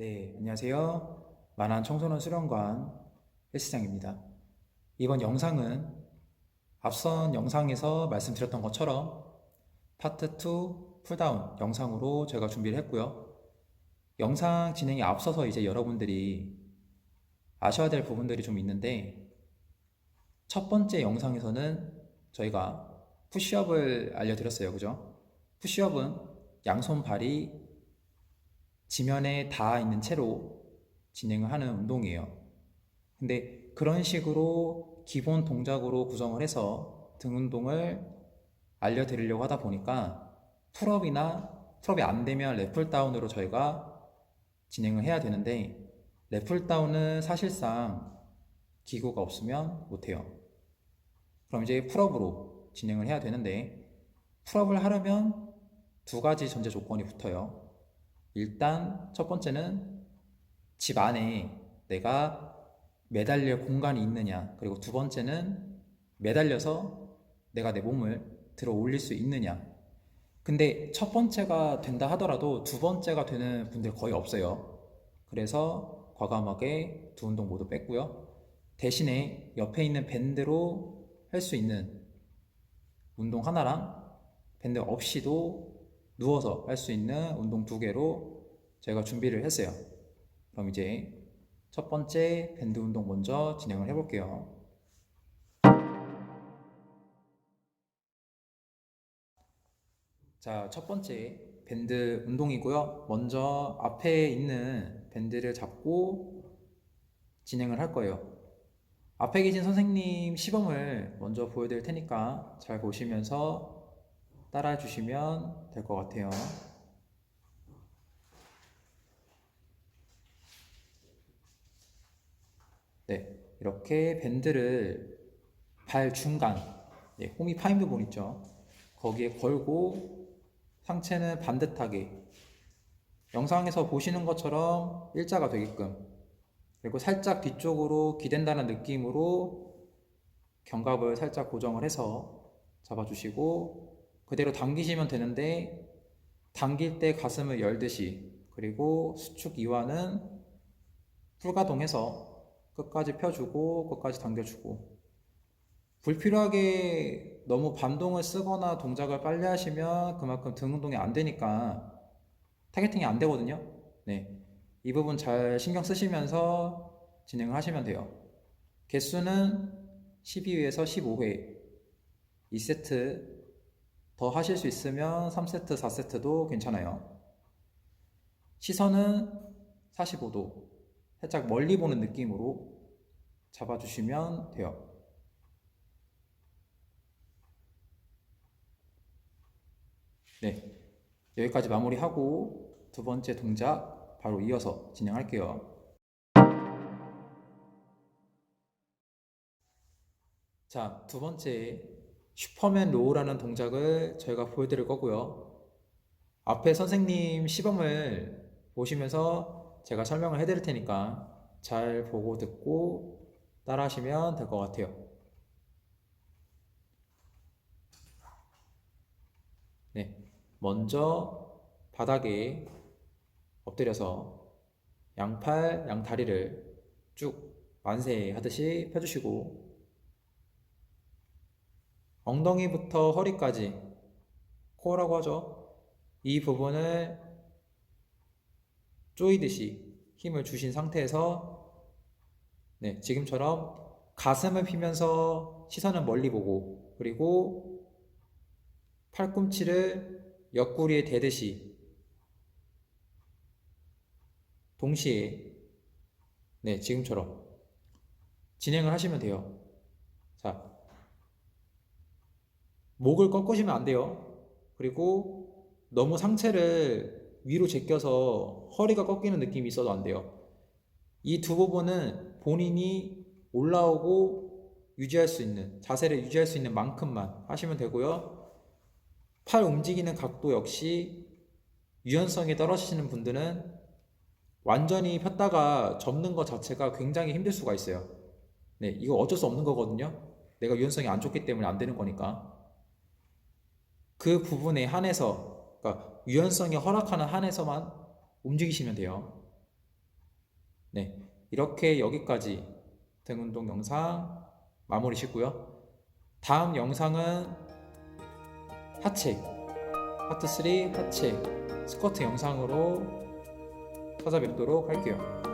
안녕하세요. 만한 청소년 수련관 헬스장입니다. 이번 영상은 앞선 영상에서 말씀드렸던 것처럼 파트 2 풀다운 영상으로 제가 준비를 했고요. 영상 진행에 앞서서 이제 여러분들이 아셔야 될 부분들이 좀 있는데 첫 번째 영상에서는 저희가 푸시업을 알려드렸어요. 그죠? 푸시업은 양손 발이 지면에 닿아 있는 채로 진행을 하는 운동이에요. 근데 그런 식으로 기본 동작으로 구성을 해서 등 운동을 알려드리려고 하다 보니까 풀업이나 풀업이 안 되면 랩풀 다운으로 저희가 진행을 해야 되는데 랩풀 다운은 사실상 기구가 없으면 못해요. 그럼 이제 풀업으로 진행을 해야 되는데 풀업을 하려면 두 가지 전제 조건이 붙어요. 일단 첫 번째는 집 안에 내가 매달릴 공간이 있느냐. 그리고 두 번째는 매달려서 내가 내 몸을 들어 올릴 수 있느냐. 근데 첫 번째가 된다 하더라도 두 번째가 되는 분들 거의 없어요. 그래서 과감하게 두 운동 모두 뺐고요. 대신에 옆에 있는 밴드로 할 수 있는 운동 하나랑 밴드 없이도 누워서 할 수 있는 운동 두 개로 제가 준비를 했어요. 그럼 이제 첫 번째 밴드 운동 먼저 진행을 해볼게요. 자, 첫 번째 밴드 운동이고요. 먼저 앞에 있는 밴드를 잡고 진행을 할 거예요. 앞에 계신 선생님 시범을 먼저 보여드릴 테니까 잘 보시면서 따라해 주시면 될 것 같아요. 네, 이렇게 밴드를 발 중간, 네, 홈이 파인드 본 있죠? 거기에 걸고 상체는 반듯하게 영상에서 보시는 것처럼 일자가 되게끔 그리고 살짝 뒤쪽으로 기댄다는 느낌으로 견갑을 살짝 고정을 해서 잡아주시고 그대로 당기시면 되는데 당길 때 가슴을 열듯이 그리고 수축 이완은 풀가동해서 끝까지 펴주고 끝까지 당겨주고 불필요하게 너무 반동을 쓰거나 동작을 빨리 하시면 그만큼 등 운동이 안 되니까 타겟팅이 안 되거든요. 네. 이 부분 잘 신경 쓰시면서 진행을 하시면 돼요. 개수는 12회에서 15회 2세트 더 하실 수 있으면 3세트, 4세트도 괜찮아요. 시선은 45도 살짝 멀리 보는 느낌으로 잡아주시면 돼요. 네, 여기까지 마무리하고 두 번째 동작 바로 이어서 진행할게요. 자, 두 번째 슈퍼맨 로우라는 동작을 저희가 보여드릴 거고요. 앞에 선생님 시범을 보시면서 제가 설명을 해드릴 테니까 잘 보고 듣고 따라 하시면 될 것 같아요. 네. 먼저 바닥에 엎드려서 양팔, 양다리를 쭉 만세 하듯이 펴주시고 엉덩이부터 허리까지 코어라고 하죠. 이 부분을 조이듯이 힘을 주신 상태에서 네, 지금처럼 가슴을 피면서 시선은 멀리 보고 그리고 팔꿈치를 옆구리에 대듯이 동시에 네, 지금처럼 진행을 하시면 돼요. 자, 목을 꺾으시면 안 돼요. 그리고 너무 상체를 위로 제껴서 허리가 꺾이는 느낌이 있어도 안 돼요. 이 두 부분은 본인이 올라오고 유지할 수 있는, 자세를 유지할 수 있는 만큼만 하시면 되고요. 팔 움직이는 각도 역시 유연성이 떨어지시는 분들은 완전히 폈다가 접는 것 자체가 굉장히 힘들 수가 있어요. 네, 이거 어쩔 수 없는 거거든요. 내가 유연성이 안 좋기 때문에 안 되는 거니까. 그 부분에 한해서, 그러니까 유연성이 허락하는 한에서만 움직이시면 돼요. 네, 이렇게 여기까지 등 운동 영상 마무리 짓고요. 다음 영상은 하체, 파트 3 하체 스쿼트 영상으로 찾아뵙도록 할게요.